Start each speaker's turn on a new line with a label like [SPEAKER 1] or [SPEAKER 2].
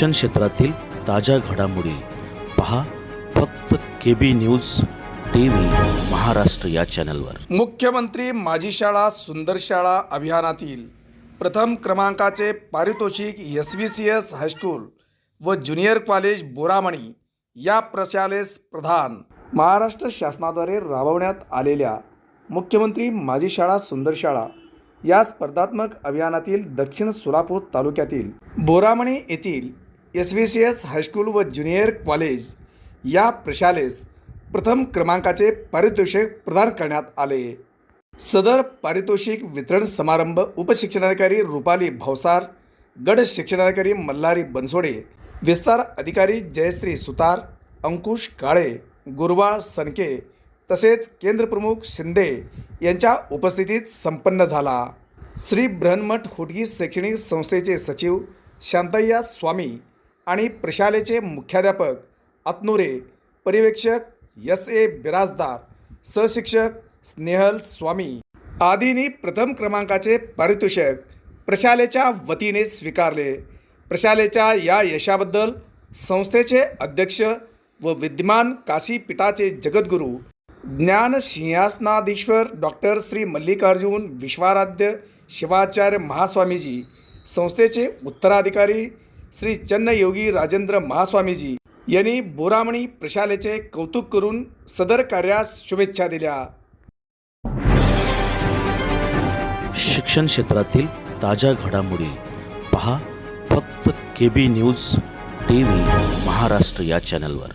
[SPEAKER 1] शिक्षण क्षेत्रातील ताज्या घडामोडी पहा फक्त K B news T V Maharashtra या चॅनलवर.
[SPEAKER 2] मुख्यमंत्री माझी शाळा सुंदर शाळा अभियानातील प्रथम क्रमांकाचे पारितोषिक S V C S high school व ज्युनियर कॉलेज बोरामणी या प्रशालेस प्रधान. महाराष्ट्र शासनाद्वारे राबवण्यात आलेल्या मुख्यमंत्री माझी शाळा सुंदर शाळा या स्पर्धात्मक अभियानातील दक्षिण सोलापूर तालुक्यातील बोरामणी येथील S V C S high school व ज्युनियर कॉलेज या प्रशालेस प्रथम क्रमांकाचे पारितोषिक प्रदान करण्यात आले. सदर पारितोषिक वितरण समारंभ उपशिक्षणाधिकारी रुपाली भावसार गड शिक्षणाधिकारी मल्हारी बनसोडे विस्तार अधिकारी जयश्री सुतार अंकुश काळे गुरवाळ सनके तसेच केंद्रप्रमुख शिंदे यांच्या उपस्थितीत संपन्न झाला. श्री ब्रह्मठ होटगी शैक्षणिक संस्थेचे सचिव शांतय्या स्वामी आणि प्रशालेचे मुख्याध्यापक अतनुरे पर्यवेक्षक यस ए बिराजदार सहशिक्षक स्नेहल स्वामी. आदींनी प्रथम क्रमांकाचे पारितोषिक प्रशालेच्या वतीने स्वीकारले. प्रशालेच्या या यशाबद्दल संस्थेचे अध्यक्ष व विद्यमान काशीपीठाचे जगद्गुरू ज्ञान सिंहासनाधीश्वर डॉक्टर श्री मल्लिकार्जुन विश्वाराध्य शिवाचार्य महास्वामीजी संस्थेचे उत्तराधिकारी श्री चन्नयोगी राजेंद्र महास्वामीजी यांनी बोरामणी प्रशालेचे कौतुक करून सदर कार्यास शुभेच्छा दिल्या.
[SPEAKER 1] शिक्षण क्षेत्रातील ताज्या घडामोडी पहा फक्त K B news T V Maharashtra या चॅनलवर.